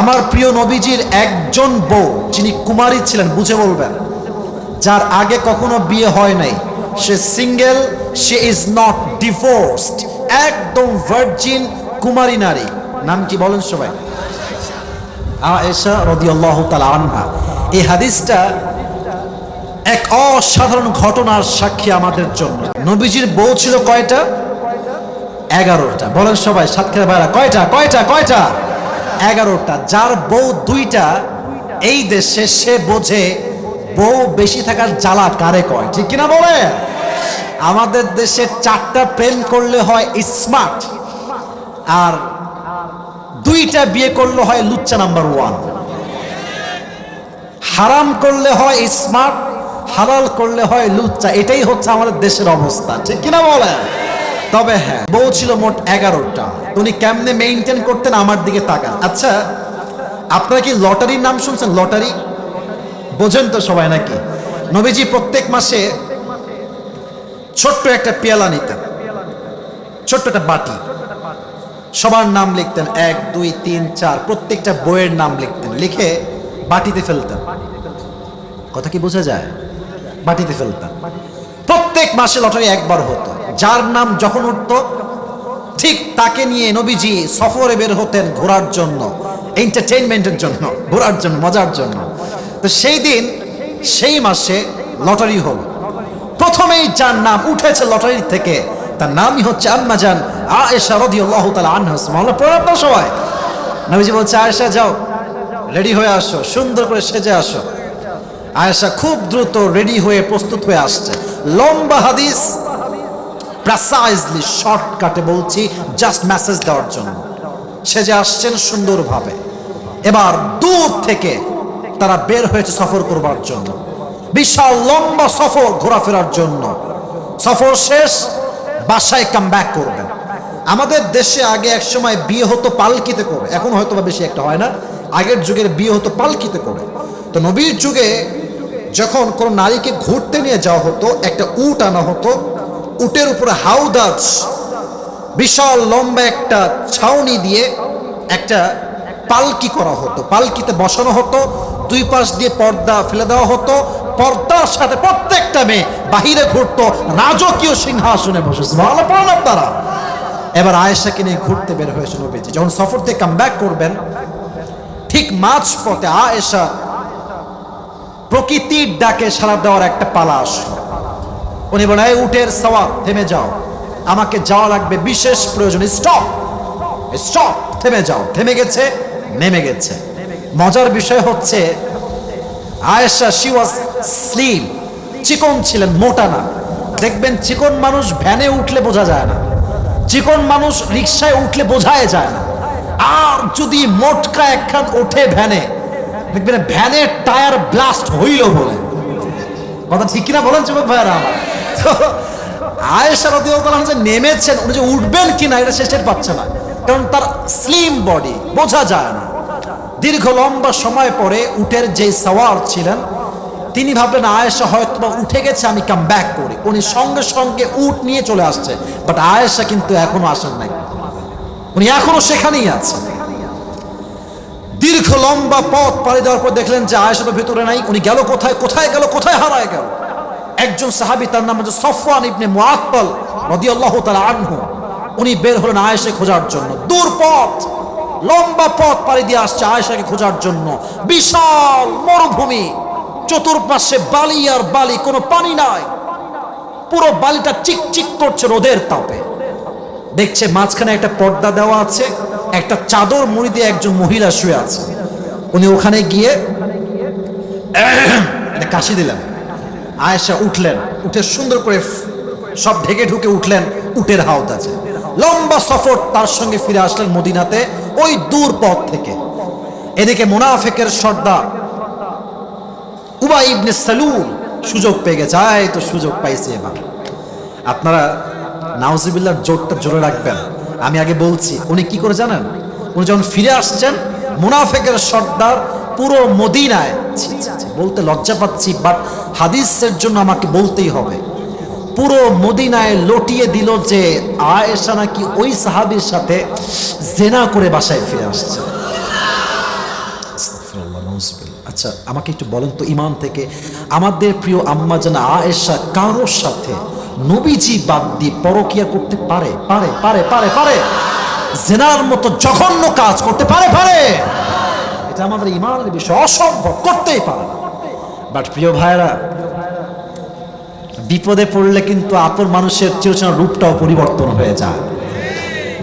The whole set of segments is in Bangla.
আমার প্রিয় নবীজির একজন বউ, যিনি কুমারী ছিলেন, বুঝে বলবেন, যার আগে কখনো বিয়ে হয় নাই। সে সিঙ্গেল, সে ইজ নট ডিভোর্সড একদম ভার্জিন কুমারী নারী। নাম কি বলেন সবাই? আয়েশা রাদিয়াল্লাহু তাআলা আনহা। এই হাদিসটা এক অসাধারণ ঘটনার সাক্ষী আমাদের জন্য। নবীজির বউ ছিল কয়টা? এগারোটা। বলেন সবাই, সাতক্ষীরা ভাইরা, কয়টা? কয়টা? কয়টা? এগারোটা, যার বউ দুইটা, এই দেশে সে বোঝে বউ বেশি থাকার জ্বালা কারে কয়, ঠিক কিনা বলে? আমাদের দেশে চারটা প্রেম করলে হয় স্মার্ট আর দুইটা বিয়ে করলে হয় লুচ্চা নাম্বার ওয়ান হারাম করলে হয় স্মার্ট হালাল করলে হয় লুচ্চা, এটাই হচ্ছে আমাদের দেশের অবস্থা, ঠিক কিনা বলে? তবে হ্যাঁ বউ ছিল মোট এগারোটা। উনি কেমনে মেনটেন করতেন আমার দিকে তাকান। আচ্ছা আপনারা কি লটারির নাম শুনছেন? লটারি? বোঝেন তো সবাই নাকি? নবীজি প্রত্যেক মাসে ছোট্ট একটা পেয়ালা নিতেন। ছোট্ট একটা বাটি। সবার নাম লিখতেন এক, দুই, তিন, চার, প্রত্যেকটা বইয়ের নাম লিখতেন। লিখে বাটিতে ফেলতেন। কথা কি বোঝা যায়? বাটিতে ফেলতেন। প্রত্যেক মাসে লটারি একবার হতো। যার নাম যখন উঠত, ঠিক তাকে নিয়ে নবীজি সফরে বের হতেন ঘোরার জন্য এন্টারটেইনমেন্টের জন্য, ঘোরার জন্য, মজার জন্য। তো সেই দিন, সেই মাসে লটারি হলো। প্রথমেই যার নাম উঠেছে লটারি থেকে, তার নামই হচ্ছে আম্মাজান আয়েশা রাদিয়াল্লাহু তাআলা আনহা সুবহানাল্লাহ পড়ে আপনারা সবাই। নবীজি বলছে, আয়েশা, যাও, রেডি হয়ে আসো, সুন্দর করে সেজে আসো। আয়েশা খুব দ্রুত রেডি হয়ে প্রস্তুত হয়ে আসছে। লম্বা হাদিস প্রেসাইজলি শর্টকাটে বলছি জাস্ট মেসেজ দেওয়ার জন্য। সেজে আসছেন সুন্দরভাবে। এবার দূর থেকে তারা বের হয়েছে সফর করবার জন্য। বিশাল লম্বা সফর ঘোরাফেরার জন্য। সফর শেষ, বাসায় কাম ব্যাক করবেন। আমাদের দেশে আগে এক সময় বিয়ে হতো পালকিতে করে। এখন হয়তো বা বেশি একটা হয় না। আগের যুগের বিয়ে হতো পালকিতে করে। তো নবীর যুগে যখন কোনো নারীকে ঘুরতে নিয়ে যাওয়া হতো, একটা উট আনা হতো উটের উপরে হাউদাজ বিশাল লম্বা একটা ছাউনি দিয়ে একটা পালকি করা হতো। পালকিতে বসানো হতো, দুই পাশ দিয়ে পর্দা ফেলে দেওয়া হতো। পর্দার সাথে প্রত্যেকটা মেয়ে বাহিরে ঘুরতো, রাজকীয় সিংহাসনে বসেছে ভালো পড়েন আপনারা। এবার আয়েশাকে নিয়ে ঘুরতে বের হয়েছে নবীজি। যখন সফর থেকে কাম ব্যাক করবেন, ঠিক মাঝ পথে আয়েশা প্রকৃতির ডাকে সারা দেওয়ার একটা পালা আসলো। উনি বলেন, এই উটের সওয়ার থেমে যাও। আমাকে যাওয়া লাগবে, বিশেষ প্রয়োজন। স্টপ! স্টপ! থেমে যাও। থেমে গেছে, নেমে গেছে। মজার বিষয় হচ্ছে, আয়েশা শি ওয়াজ স্লিম চিকন ছিলেন, মোটা না। দেখবেন, চিকন মানুষ ভ্যানে উঠলে বোঝা যায় না। চিকন মানুষ রিক্সায় উঠলে বোঝায় যায় না। আর যদি মোটকা একখান ওঠে ভ্যানে, দেখবেন, ভ্যানের টায়ার ব্লাস্ট হইল বলে। কথা ঠিক কিনা বলেন, যুবক ভাইয়ারা আমার। তো আয়েশা রদিয়াল্লাহু যে নেমেছেন, উনি যে উঠবেন কিনা, এটা সে পাচ্ছে না। কারণ তার স্লিম বডি বোঝা যায় না। দীর্ঘ লম্বা সময় পরে উটের যে সওয়ার ছিলেন, তিনি ভাবলেন, আয়েশা হয়তো বা উঠে গেছে, আমি কাম ব্যাক করি। উনি সঙ্গে সঙ্গে উট নিয়ে চলে আসছে বাট আয়েশা কিন্তু এখনও আসেন নাই। উনি এখনও সেখানেই আছেন দীর্ঘ লম্বা পথ পাড়ি দেওয়ার পর দেখলেন যে আয়েশা তো ভেতরে নাই, উনি গেল কোথায় কোথায় গেল, কোথায় হারায় গেল? একজন সাহাবী তার নাম হচ্ছে সফওয়ান ইবনে মুআত্তাল রাদিয়াল্লাহু তাআলা আনহু। উনি বের হলেন আয়েশা খোঁজার জন্য। দূর পথ, লম্বা পথ পাড়ি দিয়ে আসছে আয়েশাকে খোঁজার জন্য। বিশাল মরুভূমি, চতুর্পাশে বালি আর বালি, কোনো পানি নাই। পুরো বালিটা চিকচিক করছে রোদের তাপে। দেখছে মাঝখানে একটা পর্দা দেওয়া আছে, একটা চাদর মুড়ি দিয়ে একজন মহিলা শুয়ে আছে। উনি ওখানে গিয়ে কাশি দিলেন। আয়েশা উঠলেন, উঠে সুন্দর করে সব ঢেকে ঢুকে উঠলেন, উটের আছে। লম্বা সফর তার সঙ্গে ফিরে আসলেন মদিনাতে, ওই দূর পথ থেকে। এদিকে মুনাফেকের সর্দার উবাই ইবনে সালুল সুযোগ পেয়ে গেছে। আয়, তো সুযোগ পাইছে এবার। আপনারা নাউজিবিল্লার জোরটা জোরে রাখবেন। আমি আগে বলছি, উনি কি করে জানেন? উনি যখন ফিরে আসছেন, মুনাফেকের সর্দার পুরো মদিনায় বলতে লজ্জা পাচ্ছি বাট হাদিসের জন্য আমাকে বলতেই হবে। পুরো মদিনায় লটিয়ে দিল যে আয়েশা নাকি ওই সাহাবীর সাথে জেনা করে বাসায় ফিরে আসছে। আচ্ছা আমাকে একটু বলেন তো ইমান থেকে, আমাদের প্রিয় আম্মা জানা আয়েশা কারোর সাথে নবীজি বাদ দিয়ে পরকিয়া করতে পারে? পারে পারে পারে পারে। জেনার মতো জঘন্য কাজ করতে পারে পারে। এটা আমাদের ইমানের বিষয়, অসম্ভব, করতেই পারে না। বাট প্রিয় ভাইরা বিপদে পড়লে কিন্তু আপন মানুষের চিরচেনা রূপটাও পরিবর্তন হয়ে যায়।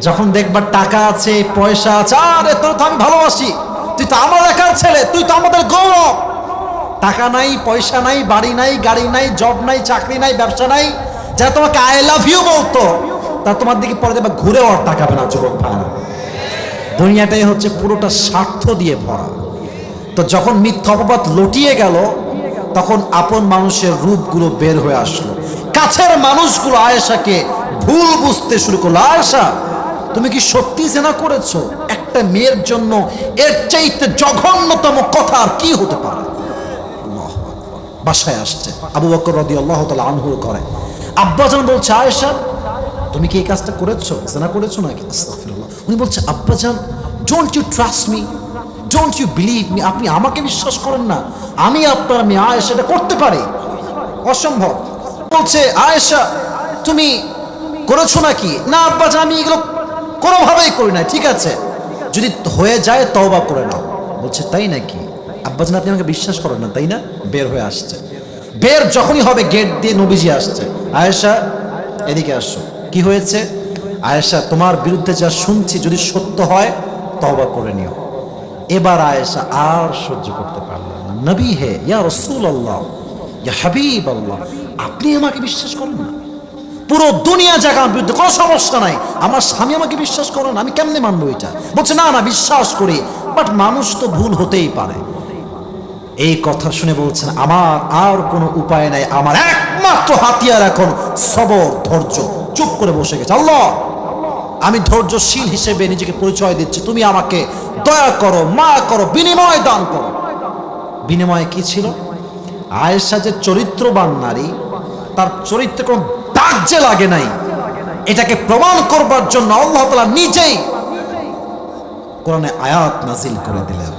যখন দেখবার টাকা আছে, পয়সা আছে, আরে তোর তো আমি ভালোবাসি, তুই তো আমার একার ছেলে, তুই তো আমাদের গৌরব। টাকা নাই, পয়সা নাই, বাড়ি নাই, গাড়ি নাই জব নাই, চাকরি নাই, ব্যবসা নাই, যারা তোমাকে আই লাভ ইউ বলতো তা তোমার দিকে পরে দেখবা ঘুরেও আর তাকাবে না, যুবক ভাইরা দুনিয়াটাই হচ্ছে পুরোটা স্বার্থ দিয়ে ভরা। তো যখন মিথ্যা অপবাদ লটিয়ে গেল তখন আপন মানুষের রূপগুলো বের হয়ে আসলো। কাছের মানুষগুলো আয়েশাকে ভুল বুঝতে শুরু করল। আয়েশা, তুমি কি সত্যি জেনা করেছ? একটা মেয়ের জন্য এর চাইতে জঘন্যতম কথা আর কি হতে পারে? বাসায় আসছে। আবু বকর রদি আল্লাহ তালা আনহুর করে আব্বাজান বলছে, আয়েশা, তুমি কি এই কাজটা করেছ? জেনা করেছ নাকি? উনি বলছে, আব্বাজান don't you trust me don't you believe me আপনি আমাকে বিশ্বাস করেন না। আমি আপনার, আমি আয়েশা, এটা করতে পারি। অসম্ভব। বলছে, আয়েশা, তুমি করেছ নাকি? না আব্বাজান আমি এগুলো কোনোভাবেই করি না ঠিক আছে। যদি হয়ে যায়, তওবা করে নাও। বলছে, তাই নাকি? আব্বাজান আপনি আমাকে বিশ্বাস করেন না, তাই না? বের হয়ে আসছে। বের যখনই হবে, গেট দিয়ে নবীজি আসছে। আয়েশা, এদিকে আসো। কি হয়েছে? আয়েশা, তোমার বিরুদ্ধে যা শুনছি, যদি সত্য হয়, তওবা করে নিও। এবার আয়েশা আর সহ্য করতে পারলেন না। নবী হে, ইয়া রসুল আল্লাহ ইয়া হাবিব আল্লাহ আপনি আমাকে বিশ্বাস করেন না? পুরো দুনিয়া জায়গা আমার বিরুদ্ধে কোনো সমস্যা নাই। আমার স্বামী আমাকে বিশ্বাস করেন আমি কেমনে মানবো এটা? বলছে, না না, বিশ্বাস করি বাট মানুষ তো ভুল হতেই পারে। এই কথা শুনে বলছেন, আমার আর কোনো উপায় নাই। আমার একমাত্র হাতিয়ার এখন সবর, ধৈর্য। চুপ করে বসে গেছে। আল্লাহ আমি ধৈর্যশীল হিসেবে নিজেকে পরিচয় দিচ্ছি। তুমি আমাকে দয়া করো মা করো, বিনিময় দান করো। বিনিময়ে কি ছিল? আয়েশা যে চরিত্রবান নারী, তার চরিত্রে কোনো দাগ যে লাগে নাই, এটাকে প্রমাণ করবার জন্য আল্লাহ তালা নিজেই কোরআনে আয়াত নাজিল করে দিলেন।